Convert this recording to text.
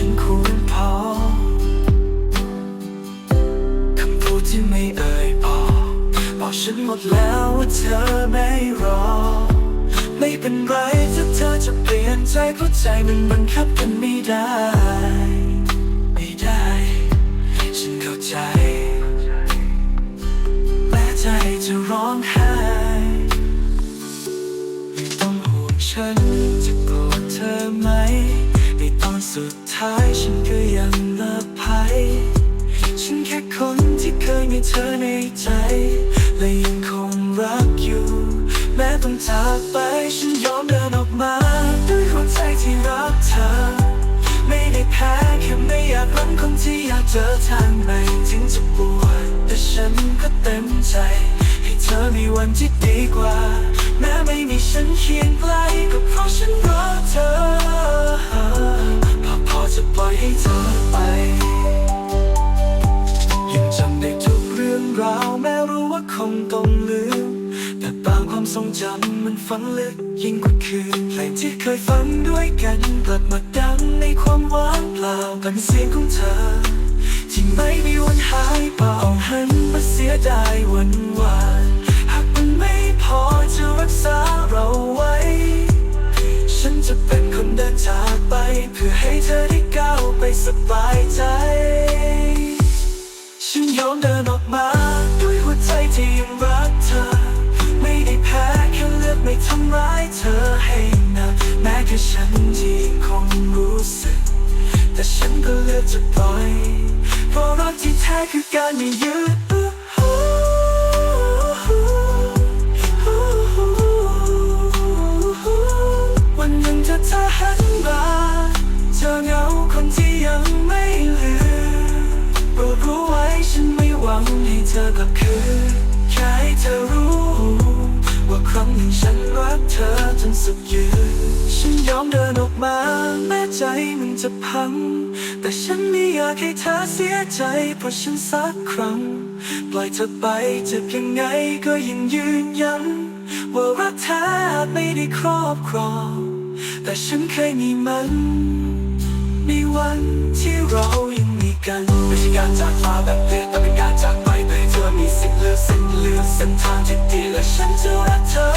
ฉันควรพอ คำพูดที่ไม่เอ่ยพอ บอกฉันหมดแล้วว่าเธอไม่รอ ไม่เป็นไรถ้าเธอจะเปลี่ยนใจเพราะใจมันบังคับกันไม่ได้ ไม่ได้ ฉันเข้าใจ แม้ใจจะร้องไห้ไม่ต้องห่วงฉันจะโกรธเธอไหมในตอนสุด ท้ายฉันก็ยังเลิกภัย ฉันแค่คนที่เคยมีเธอในใจ และยังคงรักอยู่ แม้ต้องจากไปฉันยอมเดินออกมาด้วยหัวใจที่รักเธอ ไม่ได้แพ้แค่ไม่อยากรักคนที่อยากเจอทางใหม่ถึงจะปวดแต่ฉันก็เต็มใจ ให้เธอมีวันที่ดีกว่า แม้ไม่มีฉันเคียงใกล้ก็เพราะฉันรักเธอ อยให้เธอไป ยังจำได้ทุกเรื่องราวแม้รู้ว่าคงต้องลืม แต่บางความทรงจำมันฝังลึกยิ่งกว่าคืนเพลงที่เคยฟังด้วยกันกลับมาดังในความว่างเปล่าเป็นเสียงของเธอ ที่ไม่มีวันหายเปล่าหันมาเสียดายวันวานหากมันไม่พอจะรักษาเราไว้ ฉันจะเป็นคนเดินจากไปเพื่อให้เธอได้ ไปสบายใจ ฉันยอมเดินออกมา ด้วยหัวใจที่ยังรักเธอ ไม่ได้แพ้แค่เลือกไม่ทำร้ายเธอให้นักแม้แค่ฉันที่ยังคงรู้สึก แต่ฉันก็เลือกจะปล่อยเพราะรักที่แท้คือการไม่ยึด ธอกลับคืนแค่ให้เธอรู้ ว่าครั้งหนึ่งฉันรักเธอจนสุดยืนฉันยอมเดินออกมาแม้ใจมันจะพัง แต่ฉันไม่อยากให้เธอเสียใจเพราะฉันสักครั้ง ปล่อยเธอไปเจ็บยังไงก็ยังยืนยัน ว่ารักแท้อาจไม่ได้ครอบครอง แต่ฉันเคยมีมันในวันที่เรายังมีกันไม่ใช่การจากมาแบบเปลี่ยนแต่เป็น เลือกเส้นทางที่ดีและฉันจะรักเธอ